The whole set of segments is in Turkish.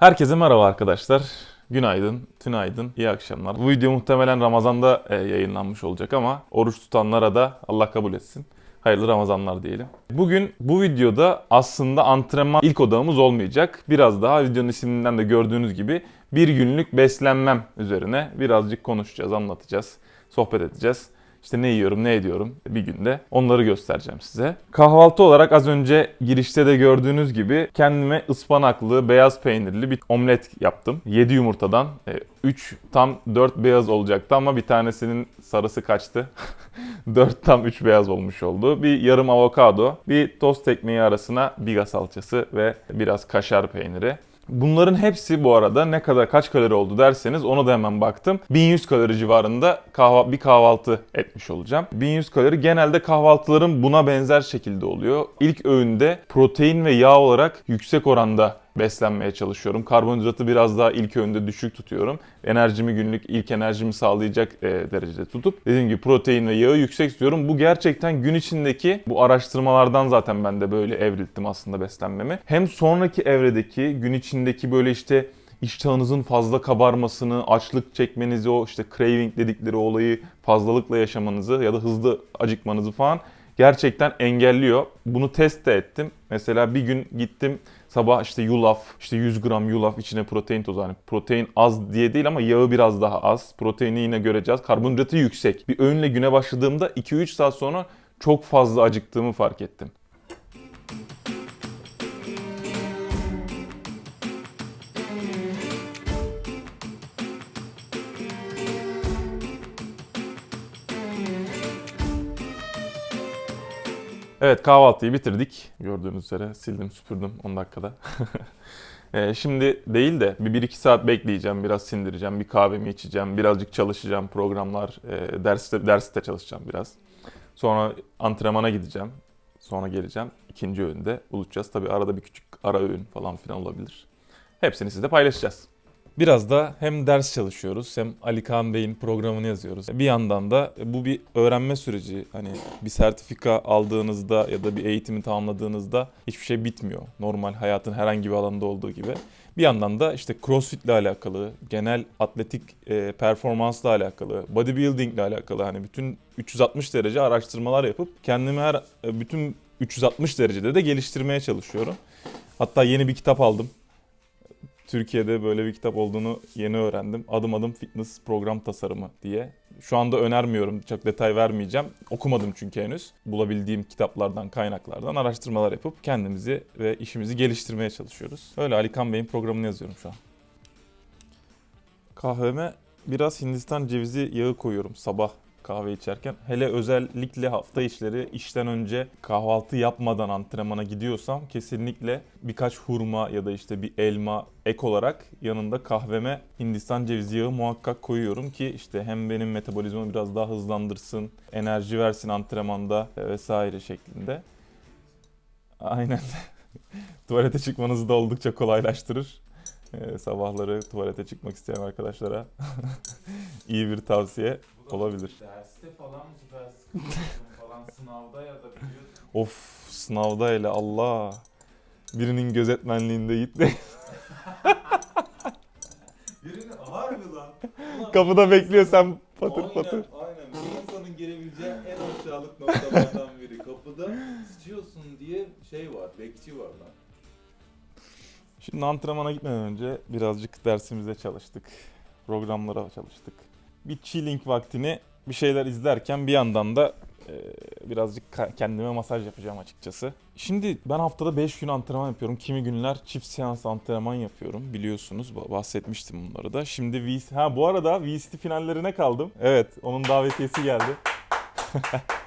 Herkese merhaba arkadaşlar. Günaydın, tünaydın, iyi akşamlar. Bu video muhtemelen Ramazan'da e, yayınlanmış olacak ama oruç tutanlara da Allah kabul etsin. Hayırlı Ramazanlar diyelim. Bugün bu videoda aslında antrenman ilk odağımız olmayacak. Biraz daha videonun isminden de gördüğünüz gibi bir günlük beslenmem üzerine birazcık konuşacağız, anlatacağız, sohbet edeceğiz. İşte ne yiyorum, ne ediyorum bir günde. Onları göstereceğim size. Kahvaltı olarak az önce girişte de gördüğünüz gibi kendime ıspanaklı, beyaz peynirli bir omlet yaptım. 7 yumurtadan 3 tam 4 beyaz olacaktı ama bir tanesinin sarısı kaçtı. 4 tam 3 beyaz olmuş oldu. Bir yarım avokado, bir tost ekmeği arasına biga salçası ve biraz kaşar peyniri. Bunların hepsi bu arada ne kadar kaç kalori oldu derseniz ona da hemen baktım. 1100 kalori civarında kahva, bir kahvaltı etmiş olacağım. 1100 kalori genelde kahvaltılarım buna benzer şekilde oluyor. İlk öğünde protein ve yağ olarak yüksek oranda beslenmeye çalışıyorum. Karbonhidratı biraz daha ilk öğünde düşük tutuyorum. Enerjimi günlük ilk enerjimi sağlayacak e, derecede tutup dediğim gibi protein ve yağı yüksek tutuyorum. Bu gerçekten gün içindeki bu araştırmalardan zaten ben de böyle evrilttim aslında beslenmemi. Hem sonraki evredeki gün içindeki böyle işte iştahınızın fazla kabarmasını, açlık çekmenizi, o işte craving dedikleri olayı fazlalıkla yaşamanızı ya da hızlı acıkmanızı falan gerçekten engelliyor. Bunu test de ettim. Mesela bir gün gittim sabah işte yulaf, işte 100 gram yulaf içine protein tozu. Hani protein az diye değil ama yağı biraz daha az. Proteini yine göreceğiz. Karbonhidratı yüksek. Bir öğünle güne başladığımda 2-3 saat sonra çok fazla acıktığımı fark ettim. Evet kahvaltıyı bitirdik. Gördüğünüz üzere sildim süpürdüm 10 dakikada. Ee, Şimdi değil de bir 1-2 saat bekleyeceğim, biraz sindireceğim, bir kahvemi içeceğim, birazcık çalışacağım, programlar, e, derste, derste çalışacağım biraz. Sonra antrenmana gideceğim, sonra geleceğim. ikinci öğünde buluşacağız. Tabii arada bir küçük ara öğün falan filan olabilir. Hepsini sizle paylaşacağız. Biraz da hem ders çalışıyoruz hem Ali Kaan Bey'in programını yazıyoruz. Bir yandan da bu bir öğrenme süreci. Hani bir sertifika aldığınızda ya da bir eğitimi tamamladığınızda hiçbir şey bitmiyor. Normal hayatın herhangi bir alanında olduğu gibi. Bir yandan da işte crossfit ile alakalı, genel atletik e, performansla alakalı, bodybuilding ile alakalı hani bütün 360 derece araştırmalar yapıp kendimi her e, bütün 360 derecede de geliştirmeye çalışıyorum. Hatta yeni bir kitap aldım. Türkiye'de böyle bir kitap olduğunu yeni öğrendim. Adım adım fitness program tasarımı diye. Şu anda önermiyorum, çok detay vermeyeceğim. Okumadım çünkü henüz. Bulabildiğim kitaplardan, kaynaklardan araştırmalar yapıp kendimizi ve işimizi geliştirmeye çalışıyoruz. Öyle Ali Kan Bey'in programını yazıyorum şu an. Kahveme biraz Hindistan cevizi yağı koyuyorum sabah kahve içerken. Hele özellikle hafta işleri işten önce kahvaltı yapmadan antrenmana gidiyorsam kesinlikle birkaç hurma ya da işte bir elma ek olarak yanında kahveme Hindistan cevizi yağı muhakkak koyuyorum ki işte hem benim metabolizmamı biraz daha hızlandırsın, enerji versin antrenmanda vesaire şeklinde. Aynen. Tuvalete çıkmanızı da oldukça kolaylaştırır. Ee, sabahları tuvalete çıkmak isteyen arkadaşlara iyi bir tavsiye olabilir. Derste falan bu sıkıntı falan sınavda ya da biliyorsun. Of sınavda hele Allah. Birinin gözetmenliğinde gitti. Birini harbi lan. Ulan, Kapıda bekliyor sen patır aynen, patır. Aynen. Bir insanın gelebileceği en aşağılık noktalardan biri. Kapıda sıçıyorsun diye şey var, bekçi var lan. Şimdi antrenmana gitmeden önce birazcık dersimize çalıştık. Programlara çalıştık. Bir chilling vaktini bir şeyler izlerken bir yandan da e, birazcık kendime masaj yapacağım açıkçası. Şimdi ben haftada 5 gün antrenman yapıyorum. Kimi günler çift seans antrenman yapıyorum. Biliyorsunuz ba- bahsetmiştim bunları da. Şimdi VC... Ha bu arada VCT finallerine kaldım. Evet onun davetiyesi geldi.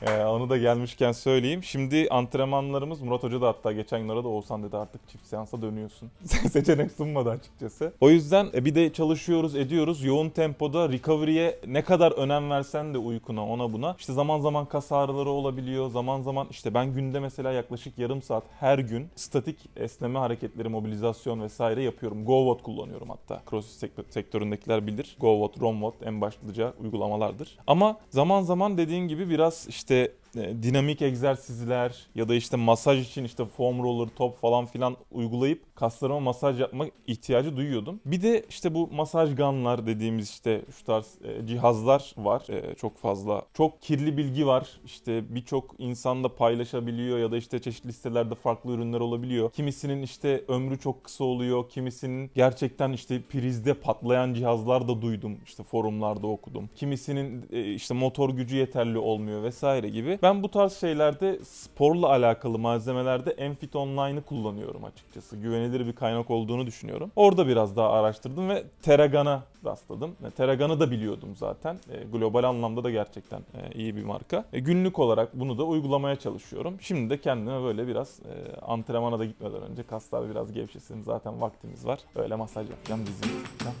Ee, onu da gelmişken söyleyeyim. Şimdi antrenmanlarımız Murat Hoca da hatta geçen gün aradı Oğuzhan dedi artık çift seansa dönüyorsun. Seçenek sunmadı açıkçası. O yüzden e, bir de çalışıyoruz ediyoruz. Yoğun tempoda recovery'e ne kadar önem versen de uykuna ona buna. İşte zaman zaman kas ağrıları olabiliyor. Zaman zaman işte ben günde mesela yaklaşık yarım saat her gün statik esneme hareketleri, mobilizasyon vesaire yapıyorum. GoWatt kullanıyorum hatta. CrossFit sektör- sektöründekiler bilir. GoWatt, ROMWatt en başlıca uygulamalardır. Ama zaman zaman dediğin gibi biraz işte e, dinamik egzersizler ya da işte masaj için işte foam roller, top falan filan uygulayıp kaslarıma masaj yapma ihtiyacı duyuyordum. Bir de işte bu masaj gunlar dediğimiz işte şu tarz e, cihazlar var E, çok fazla. Çok kirli bilgi var. İşte birçok insan da paylaşabiliyor ya da işte çeşitli sitelerde farklı ürünler olabiliyor. Kimisinin işte ömrü çok kısa oluyor. Kimisinin gerçekten işte prizde patlayan cihazlar da duydum. İşte forumlarda okudum. Kimisinin e, işte motor gücü yeterli olmuyor vesaire gibi. Ben bu tarz şeylerde sporla alakalı malzemelerde Enfit Online'ı kullanıyorum açıkçası. Güvenilir bir kaynak olduğunu düşünüyorum. Orada biraz daha araştırdım ve Teragan'a rastladım. E, Teragan'ı da biliyordum zaten. E, global anlamda da gerçekten e, iyi bir marka. E, günlük olarak bunu da uygulamaya çalışıyorum. Şimdi de kendime böyle biraz e, antrenmana da gitmeden önce kaslar biraz gevşesin. Zaten vaktimiz var. Öyle masaj yapacağım dizimi. tutacağım.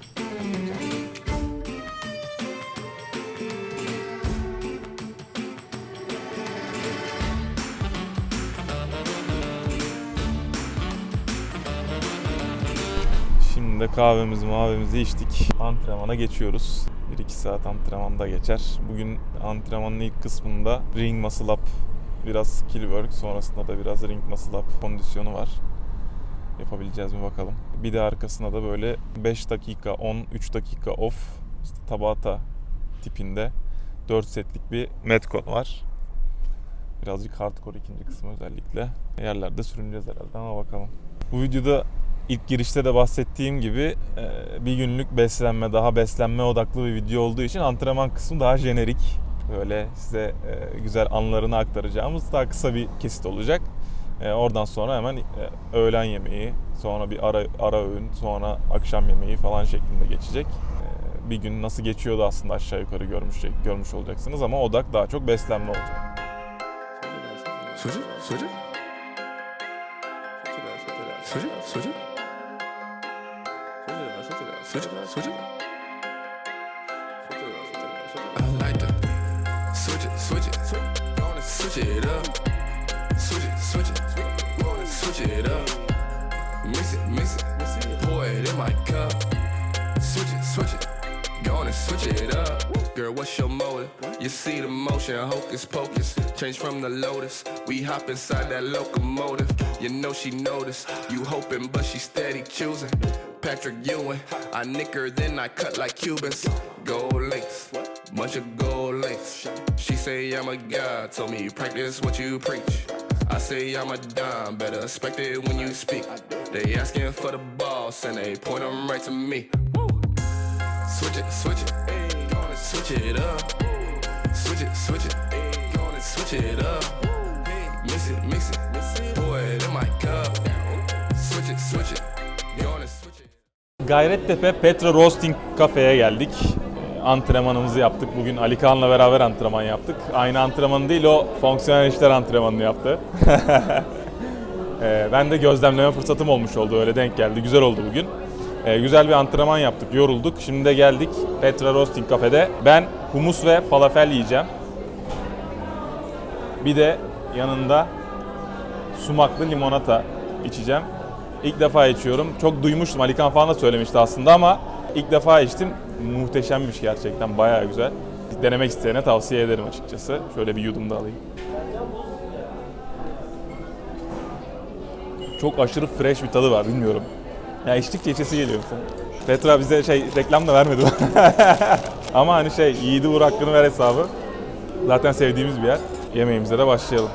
Şimdi kahvemizi mahvemizi içtik. Antrenmana geçiyoruz. 1-2 saat antrenmanda geçer. Bugün antrenmanın ilk kısmında ring muscle up, biraz skill work, sonrasında da biraz ring muscle up kondisyonu var. Yapabileceğiz mi bakalım. Bir de arkasında da böyle 5 dakika on, 3 dakika off, işte Tabata tipinde 4 setlik bir metcon var. Birazcık hardcore ikinci kısmı özellikle. Yerlerde sürüneceğiz herhalde ama bakalım. Bu videoda ilk girişte de bahsettiğim gibi e, bir günlük beslenme, daha beslenme odaklı bir video olduğu için antrenman kısmı daha jenerik. Böyle size e, güzel anlarını aktaracağımız daha kısa bir kesit olacak. E, Oradan sonra hemen öğlen yemeği, sonra bir ara, ara öğün, sonra akşam yemeği falan şeklinde geçecek. Bir gün nasıl geçiyordu aslında aşağı yukarı görmüş görmüş olacaksınız ama odak daha çok beslenme olacak. Switch it, switch it. Switch it, switch it. Switch it, switch it. Switch it, switch it. Gonna switch it up. Switch it, switch it. Gonna switch it up. Mix it, mix it. Pour it in my cup. Switch it, switch it. Gonna switch it up. Girl, what's your motive? You see the motion, hocus pocus. Change from the lotus. We hop inside that locomotive. You know she noticed. You hoping, but she steady choosing. Patrick Ewing. I nicker, then I cut like Cubans. Gold links. Bunch of gold links. She say I'm a god. Told me practice what you preach. I say I'm a dime, better expect it when you speak. They asking for the boss and they point them right to me. Switch it, switch it, switch it up. Gayrettepe Petra Roasting Cafe'ye geldik. Ee, Antrenmanımızı yaptık. Bugün Ali Kaan'la beraber antrenman yaptık. Aynı antrenman değil, o fonksiyonel işler antrenmanını yaptı. Ee, ben de gözlemleme fırsatım olmuş oldu, öyle denk geldi. Güzel oldu bugün. Ee, güzel bir antrenman yaptık, yorulduk. Şimdi de geldik Petra Roasting Cafe'de. Ben humus ve falafel yiyeceğim. Bir de yanında sumaklı limonata içeceğim. İlk defa içiyorum. Çok duymuştum. Alikan falan da söylemişti aslında ama ilk defa içtim. Muhteşemmiş gerçekten. Bayağı güzel. Denemek isteyene tavsiye ederim açıkçası. Şöyle bir yudum da alayım. Çok aşırı fresh bir tadı var bilmiyorum. Ya içtikçe içesi geliyor. Petra bize şey reklam da vermedi. Ama hani şey yiğidi vur hakkını ver hesabı. Zaten sevdiğimiz bir yer. Yemeğimize de başlayalım.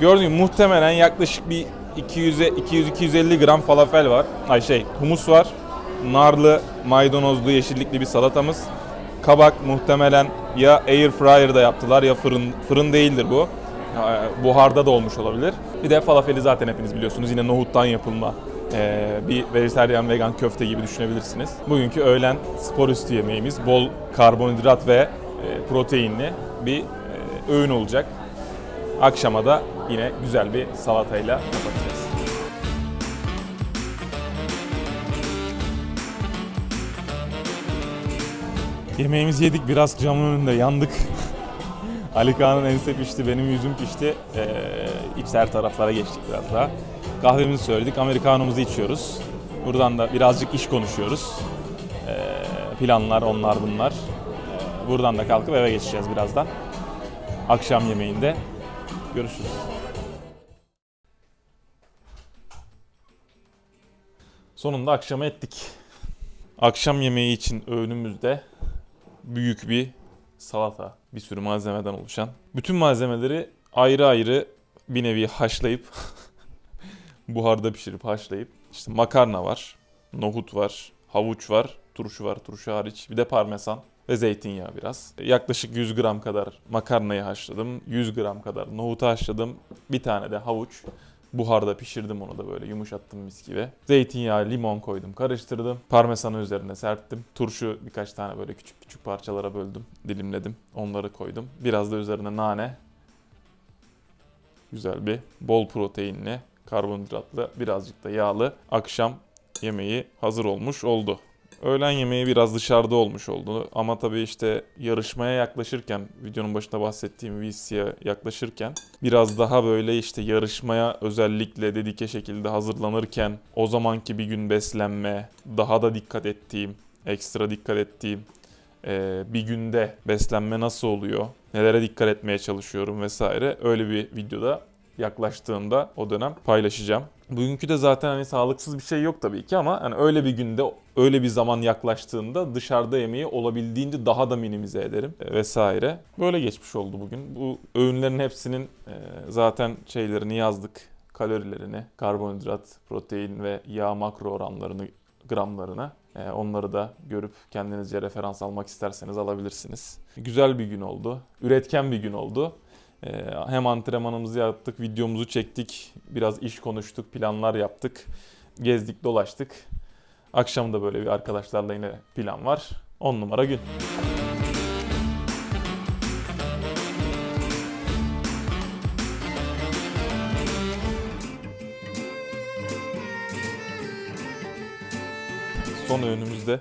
Gördüğün gibi muhtemelen yaklaşık bir 200'e 200-250 gram falafel var. Ay şey humus var. Narlı, maydanozlu, yeşillikli bir salatamız. Kabak muhtemelen ya air fryer'da yaptılar ya fırın fırın değildir bu. Ee, Buharda da olmuş olabilir. Bir de falafeli zaten hepiniz biliyorsunuz. Yine nohuttan yapılma ee, bir vejetaryen vegan köfte gibi düşünebilirsiniz. Bugünkü öğlen spor üstü yemeğimiz bol karbonhidrat ve e, proteinli bir e, öğün olacak. Akşama da yine güzel bir salatayla Yemeğimizi yedik biraz camın önünde yandık. Ali Kağan'ın ense pişti, benim yüzüm pişti. Ee, içler taraflara geçtik biraz daha. Kahvemizi söyledik, amerikanomuzu içiyoruz. Buradan da birazcık iş konuşuyoruz. Ee, planlar, onlar bunlar. Ee, buradan da kalkıp eve geçeceğiz birazdan. akşam yemeğinde. Görüşürüz. Sonunda akşama ettik. Akşam yemeği için öğünümüzde büyük bir salata, bir sürü malzemeden oluşan. Bütün malzemeleri ayrı ayrı bir nevi haşlayıp buharda pişirip haşlayıp işte makarna var, nohut var, havuç var, turşu var, turşu hariç bir de parmesan ve zeytinyağı biraz. Yaklaşık 100 gram kadar makarnayı haşladım, 100 gram kadar nohutu haşladım, bir tane de havuç. Buharda pişirdim onu da böyle yumuşattım mis gibi. Zeytinyağı, limon koydum, karıştırdım. Parmesanı üzerine serptim. Turşu birkaç tane böyle küçük küçük parçalara böldüm, dilimledim. Onları koydum. Biraz da üzerine nane. Güzel bir bol proteinli, karbonhidratlı, birazcık da yağlı akşam yemeği hazır olmuş oldu. Öğlen yemeği biraz dışarıda olmuş oldu ama tabii işte yarışmaya yaklaşırken, videonun başında bahsettiğim VC'ye yaklaşırken biraz daha böyle işte yarışmaya özellikle dedike şekilde hazırlanırken o zamanki bir gün beslenme, daha da dikkat ettiğim, ekstra dikkat ettiğim e, bir günde beslenme nasıl oluyor, nelere dikkat etmeye çalışıyorum vesaire öyle bir videoda yaklaştığında o dönem paylaşacağım. Bugünkü de zaten hani sağlıksız bir şey yok tabii ki ama hani öyle bir günde öyle bir zaman yaklaştığında dışarıda yemeği olabildiğince daha da minimize ederim e, vesaire. Böyle geçmiş oldu bugün. Bu öğünlerin hepsinin e, zaten şeylerini yazdık. Kalorilerini, karbonhidrat, protein ve yağ makro oranlarını, gramlarını. E, Onları da görüp kendinizce referans almak isterseniz alabilirsiniz. Güzel bir gün oldu. Üretken bir gün oldu. Ee, Hem antrenmanımızı yaptık, videomuzu çektik, biraz iş konuştuk, planlar yaptık, gezdik, dolaştık. Akşam da böyle bir arkadaşlarla yine plan var. 10 numara gün. Son öğünümüzde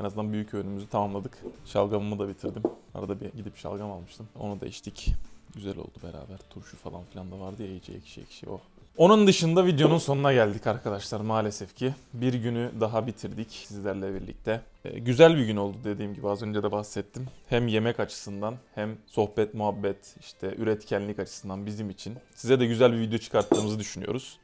en azından büyük öğünümüzü tamamladık. Şalgamımı da bitirdim. Arada bir gidip şalgam almıştım. Onu da içtik. Güzel oldu beraber. Turşu falan filan da vardı ya iyice ekşi ekşi o. Onun dışında videonun sonuna geldik arkadaşlar maalesef ki. Bir günü daha bitirdik sizlerle birlikte. Ee, güzel bir gün oldu dediğim gibi az önce de bahsettim. Hem yemek açısından hem sohbet, muhabbet, işte üretkenlik açısından bizim için. Size de güzel bir video çıkarttığımızı düşünüyoruz.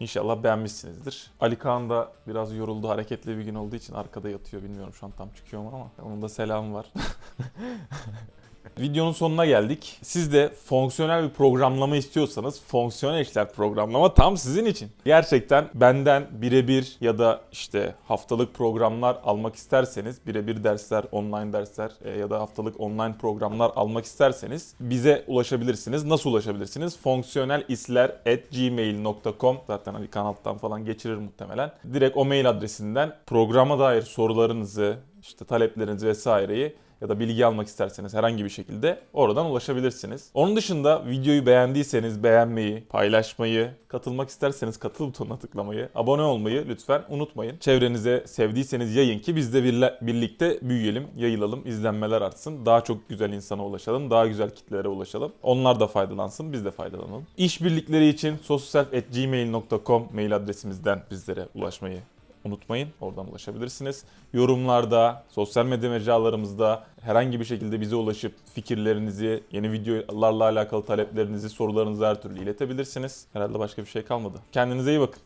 İnşallah beğenmişsinizdir. Ali Kaan da biraz yoruldu, hareketli bir gün olduğu için arkada yatıyor. Bilmiyorum şu an tam çıkıyor mu ama onun da selamı var. Videonun sonuna geldik. Siz de fonksiyonel bir programlama istiyorsanız fonksiyonel işler programlama tam sizin için. Gerçekten benden birebir ya da işte haftalık programlar almak isterseniz, birebir dersler, online dersler e, ya da haftalık online programlar almak isterseniz bize ulaşabilirsiniz. Nasıl ulaşabilirsiniz? fonksiyonelisler@gmail.com zaten hani kanaldan falan geçirir muhtemelen. Direkt o mail adresinden programa dair sorularınızı, işte taleplerinizi vesaireyi ya da bilgi almak isterseniz herhangi bir şekilde oradan ulaşabilirsiniz. Onun dışında videoyu beğendiyseniz beğenmeyi, paylaşmayı, katılmak isterseniz katıl butonuna tıklamayı, abone olmayı lütfen unutmayın. Çevrenize sevdiyseniz yayın ki biz de birlikte büyüyelim, yayılalım, izlenmeler artsın. Daha çok güzel insana ulaşalım, daha güzel kitlelere ulaşalım. Onlar da faydalansın, biz de faydalanalım. İşbirlikleri için sosyalself.gmail.com mail adresimizden bizlere ulaşmayı unutmayın. Oradan ulaşabilirsiniz. Yorumlarda, sosyal medya mecralarımızda herhangi bir şekilde bize ulaşıp fikirlerinizi, yeni videolarla alakalı taleplerinizi, sorularınızı her türlü iletebilirsiniz. Herhalde başka bir şey kalmadı. Kendinize iyi bakın.